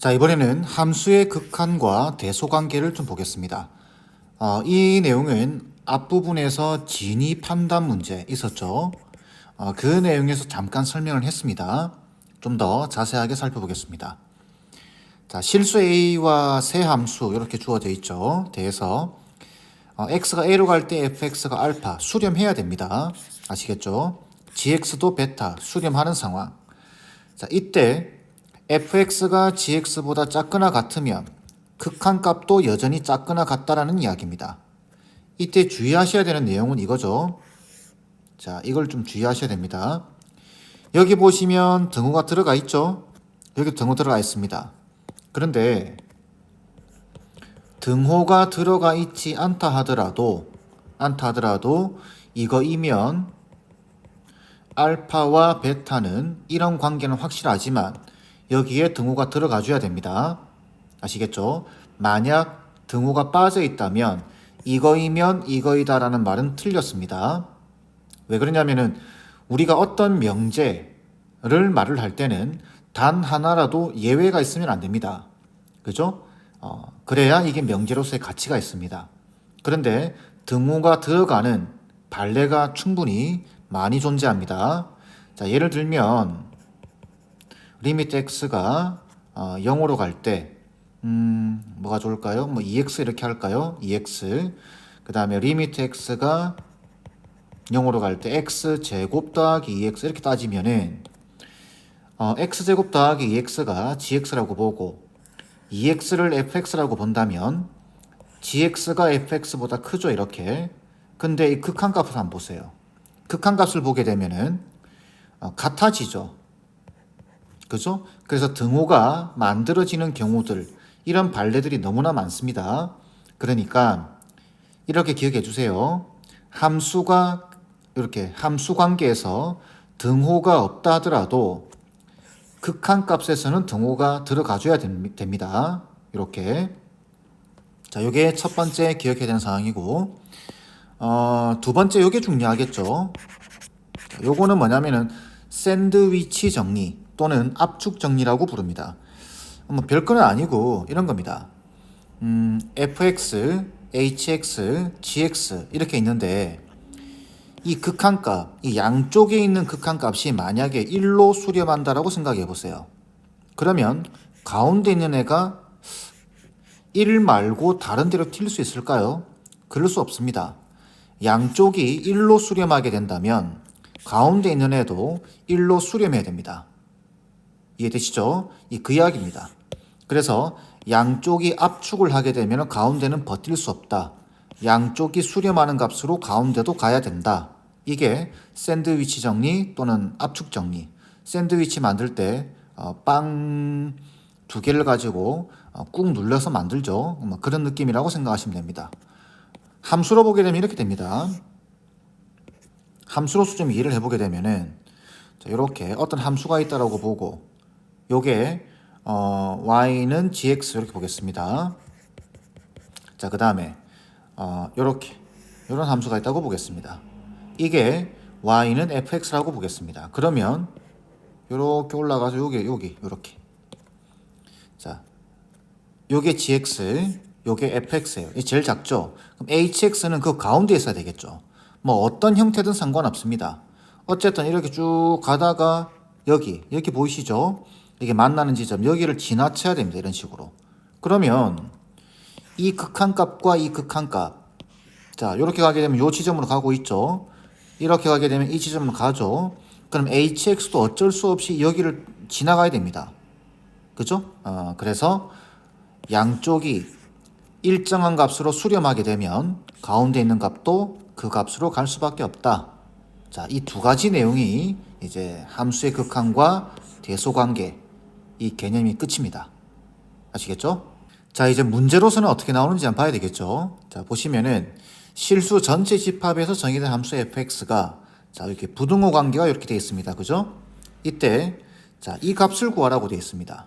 자, 이번에는 함수의 극한과 대소관계를 좀 보겠습니다. 어, 이 내용은 앞부분에서 진위 판단 문제 있었죠. 어, 그 내용에서 잠깐 설명을 했습니다. 좀 더 자세하게 살펴보겠습니다. 자, 실수 a와 세 함수 이렇게 주어져 있죠. 대해서 어, x가 a로 갈 때 fx가 알파 수렴해야 됩니다. 아시겠죠? gx도 베타 수렴하는 상황. 자, 이때 fx가 gx보다 작거나 같으면 극한값도 여전히 작거나 같다라는 이야기입니다. 이때 주의하셔야 되는 내용은 이거죠. 자, 이걸 좀 주의하셔야 됩니다. 여기 보시면 등호가 들어가 있죠. 여기 등호 들어가 있습니다. 그런데 등호가 들어가 있지 않다 하더라도 않다 하더라도 이거이면 알파와 베타는 이런 관계는 확실하지만 여기에 등호가 들어가 줘야 됩니다. 아시겠죠? 만약 등호가 빠져 있다면 이거이면 이거이다라는 말은 틀렸습니다. 왜 그러냐면은 우리가 어떤 명제를 말을 할 때는 단 하나라도 예외가 있으면 안 됩니다. 그죠? 어, 그래야 이게 명제로서의 가치가 있습니다. 그런데 등호가 들어가는 발레가 충분히 많이 존재합니다. 자, 예를 들면 리미트 x가 어, 0으로 갈 때, 음, 뭐가 좋을까요? 뭐 2x 이렇게 할까요? 2x. 그 다음에 리미트 x가 0으로 갈 때 x 제곱 더하기 2x 이렇게 따지면은 어, x 제곱 더하기 2x가 gx라고 보고 2x를 fx라고 본다면 gx가 fx보다 크죠 이렇게. 근데 이 극한값을 한번 보세요. 극한값을 보게 되면은 어, 같아지죠. 그죠? 그래서 등호가 만들어지는 경우들 이런 발레들이 너무나 많습니다. 그러니까 이렇게 기억해 주세요. 함수가 이렇게 함수 관계에서 등호가 없다 하더라도 극한 값에서는 등호가 들어가 줘야 됩니다. 이렇게 자, 요게 첫 번째 기억해야 되는 상황이고 어, 두 번째 요게 중요하겠죠. 자, 요거는 뭐냐면은 샌드위치 정리 또는 압축 정리라고 부릅니다. 뭐 별거는 아니고 이런 겁니다. 음, fx, hx, gx 이렇게 있는데 이 극한값, 이 양쪽에 있는 극한값이 만약에 1로 수렴한다라고 생각해 보세요. 그러면 가운데 있는 애가 1 말고 다른 데로 튈 수 있을까요? 그럴 수 없습니다. 양쪽이 1로 수렴하게 된다면 가운데 있는 애도 1로 수렴해야 됩니다. 이해되시죠? 이그 이야기입니다. 그래서 양쪽이 압축을 하게 되면 가운데는 버틸 수 없다. 양쪽이 수렴하는 값으로 가운데도 가야 된다. 이게 샌드위치 정리 또는 압축 정리. 샌드위치 만들 때 빵 두 개를 가지고 어, 꾹 눌러서 만들죠. 뭐 그런 느낌이라고 생각하시면 됩니다. 함수로 보게 되면 이렇게 됩니다. 함수로서 좀 이해를 해보게 되면은 이렇게 어떤 함수가 있다라고 보고 요게 어, y는 gx 이렇게 보겠습니다. 자, 그 다음에 어, 요렇게 이런 함수가 있다고 보겠습니다. 이게 y는 fx라고 보겠습니다. 그러면 요렇게 올라가서 여기 여기 요렇게 자, 요게 gx, 요게 fx예요. 이 제일 작죠. 그럼 hx는 그 가운데 있어야 되겠죠. 뭐 어떤 형태든 상관없습니다. 어쨌든 이렇게 쭉 가다가 여기 여기 보이시죠? 이게 만나는 지점 여기를 지나쳐야 됩니다. 이런 식으로. 그러면 이 극한값과 이 극한값 자 이렇게 가게 되면 요 지점으로 가고 있죠. 이렇게 가게 되면 이 지점으로 가죠. 그럼 hx도 어쩔 수 없이 여기를 지나가야 됩니다. 그죠? 어, 그래서 양쪽이 일정한 값으로 수렴하게 되면 가운데 있는 값도 그 값으로 갈 수밖에 없다. 자, 이 두 가지 내용이 이제 함수의 극한과 대소관계 이 개념이 끝입니다. 아시겠죠? 자, 이제 문제로서는 어떻게 나오는지 한번 봐야 되겠죠? 자, 보시면은 실수 전체 집합에서 정의된 함수 fx가 자, 이렇게 부등호 관계가 이렇게 되어 있습니다. 그죠? 이때 자, 이 값을 구하라고 되어 있습니다.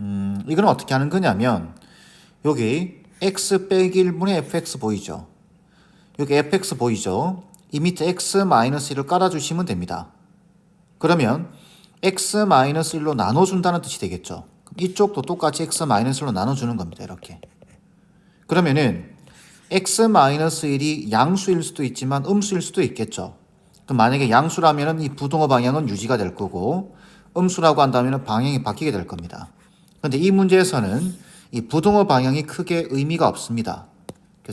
음, 이건 어떻게 하는 거냐면 여기 x 빼기 1분의 fx 보이죠? 여기 fx 보이죠? 이 밑에 x-1을 깔아주시면 됩니다. 그러면 x-1로 나눠준다는 뜻이 되겠죠. 이쪽도 똑같이 x-1로 나눠주는 겁니다. 이렇게. 그러면은 x-1이 양수일 수도 있지만 음수일 수도 있겠죠. 그럼 만약에 양수라면은 이 부동호 방향은 유지가 될 거고 음수라고 한다면 방향이 바뀌게 될 겁니다. 근데 이 문제에서는 이 부동호 방향이 크게 의미가 없습니다.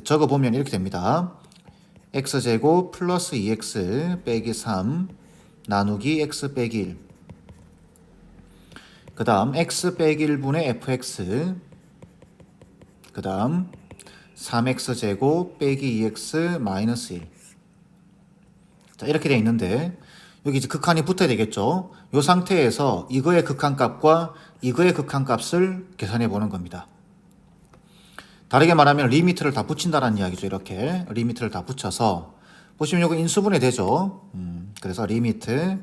적어 보면 이렇게 됩니다. x제곱 플러스 2x 빼기 3 나누기 x 빼기 1. 그 다음 x 빼기 1분의 fx. 그 다음 3x제곱 빼기 2x 마이너스 1. 자, 이렇게 돼 있는데 여기 이제 극한이 붙어야 되겠죠. 이 상태에서 이거의 극한 값과 이거의 극한 값을 계산해 보는 겁니다. 다르게 말하면 리미트를 다 붙인다는 이야기죠. 이렇게 리미트를 다 붙여서 보시면 이거 인수분해 되죠. 음, 그래서 리미트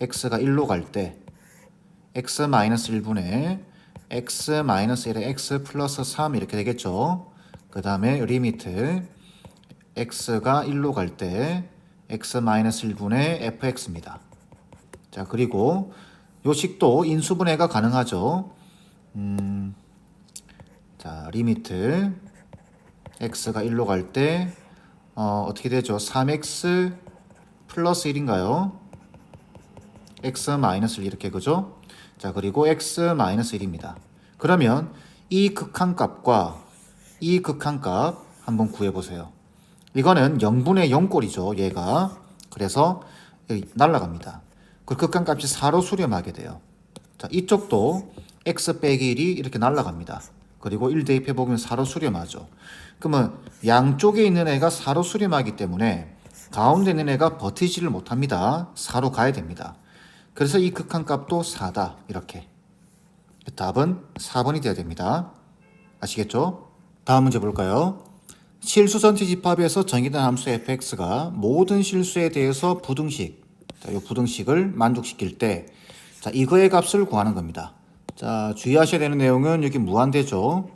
x가 1로 갈 때 x 마이너스 1분의 x 마이너스 1에 x 플러스 3 이렇게 되겠죠. 그 다음에 리미트 x가 1로 갈 때 x 마이너스 1분의 fx입니다. 자 그리고 요 식도 인수분해가 가능하죠. 음, 자, 리미트 x가 1로 갈때 어, 어떻게 되죠? 3x 플러스 1인가요? x 마이너스 1 이렇게 그죠? 자, 그리고 x 마이너스 1입니다. 그러면 이 극한값과 이 극한값 한번 구해 보세요. 이거는 0분의 0꼴이죠, 얘가. 그래서 날라갑니다. 그 극한값이 4로 수렴하게 돼요. 자, 이쪽도 x 빼기 1이 이렇게 날라갑니다. 그리고 1 대입해 보면 4로 수렴하죠. 그러면 양쪽에 있는 애가 4로 수렴하기 때문에 가운데 있는 애가 버티지를 못합니다. 4로 가야 됩니다. 그래서 이 극한값도 4다. 이렇게. 답은 4번이 돼야 됩니다. 아시겠죠? 다음 문제 볼까요? 실수 전체 집합에서 정의된 함수 fx가 모든 실수에 대해서 부등식, 자, 이 부등식을 만족시킬 때, 자, 이거의 값을 구하는 겁니다. 자, 주의하셔야 되는 내용은 여기 무한대죠.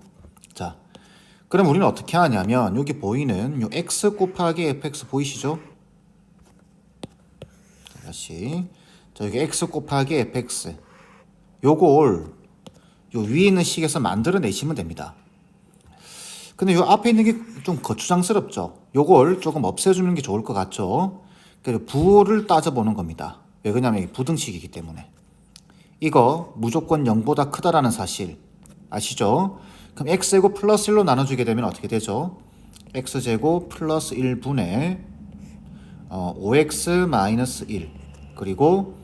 자, 그럼 우리는 어떻게 하냐면 여기 보이는 요 x 곱하기 fx 보이시죠? 자, 다시 자, 여기 x 곱하기 fx 요걸 요 위에 있는 식에서 만들어 내시면 됩니다. 근데 요 앞에 있는 게 좀 거추장스럽죠. 요걸 조금 없애주는 게 좋을 것 같죠. 그래서 부호를 따져보는 겁니다. 왜 그러냐면 부등식이기 때문에. 이거 무조건 0보다 크다라는 사실 아시죠? 그럼 x제곱 플러스 1로 나눠주게 되면 어떻게 되죠? x제곱 플러스 1분의 어, 5x 마이너스 1 그리고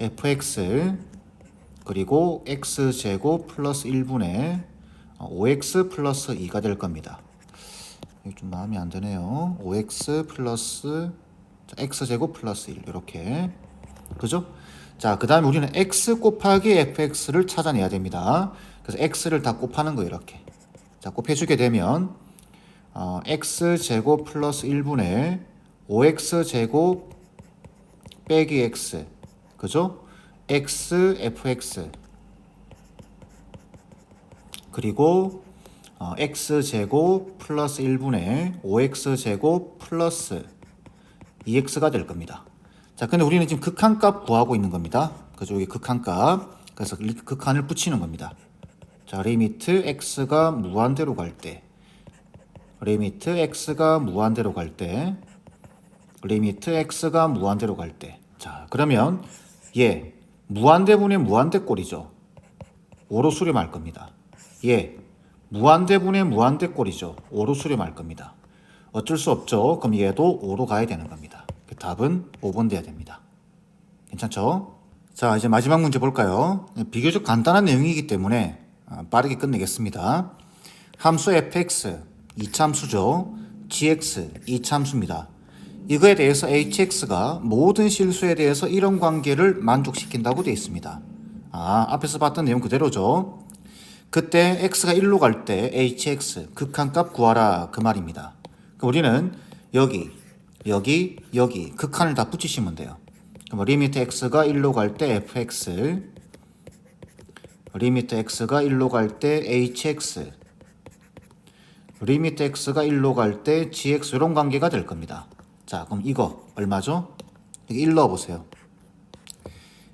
fx 그리고 x제곱 플러스 1분의 5x 플러스 2가 될 겁니다. 이게 좀 마음에 안 드네요. 5x 플러스 x제곱 플러스 1 이렇게 그죠? 자, 그 다음에 우리는 x 곱하기 fx를 찾아내야 됩니다. 그래서 x를 다 곱하는 거 이렇게. 자, 곱해주게 되면 어, x 제곱 플러스 1분의 5x 제곱 빼기 x 그죠? x fx 그리고 어, x 제곱 플러스 1분의 5x 제곱 플러스 2x가 될 겁니다. 자, 근데 우리는 지금 극한값 구하고 있는 겁니다. 그죠? 여기 극한값. 그래서 극한을 붙이는 겁니다. 자, 리미트 x가 무한대로 갈 때, 리미트 x가 무한대로 갈 때, 리미트 x가 무한대로 갈 때. 자, 그러면 얘 무한대분의 무한대꼴이죠. 5로 수렴할 겁니다. 얘 무한대분의 무한대꼴이죠. 5로 수렴할 겁니다. 어쩔 수 없죠. 그럼 얘도 5로 가야 되는 겁니다. 그 답은 5번 돼야 됩니다. 괜찮죠? 자, 이제 마지막 문제 볼까요? 비교적 간단한 내용이기 때문에 아, 빠르게 끝내겠습니다. 함수 fx 이참수죠. gx 이참수입니다. 이거에 대해서 hx가 모든 실수에 대해서 이런 관계를 만족시킨다고 되어 있습니다. 아, 앞에서 봤던 내용 그대로죠. 그때 x가 1로 갈 때 hx 극한값 구하라 그 말입니다. 우리는 여기 여기 여기 극한을 다 붙이시면 돼요. 그럼 리미트 x가 1로 갈 때 fx 리미트 x가 1로 갈 때 hx 리미트 x가 1로 갈 때 gx 이런 관계가 될 겁니다. 자 그럼 이거 얼마죠? 여기 1 넣어보세요.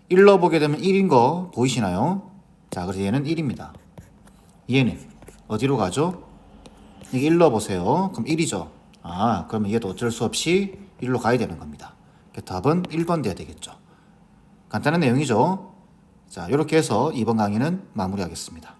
1 넣어보게 되면 1인 거 보이시나요? 자, 그래서 얘는 1입니다. 얘는 어디로 가죠? 이게 1 넣어보세요. 그럼 1이죠. 아, 그러면 얘도 어쩔 수 없이 1로 가야 되는 겁니다. 그 답은 1번 돼야 되겠죠. 간단한 내용이죠. 자, 이렇게 해서 이번 강의는 마무리하겠습니다.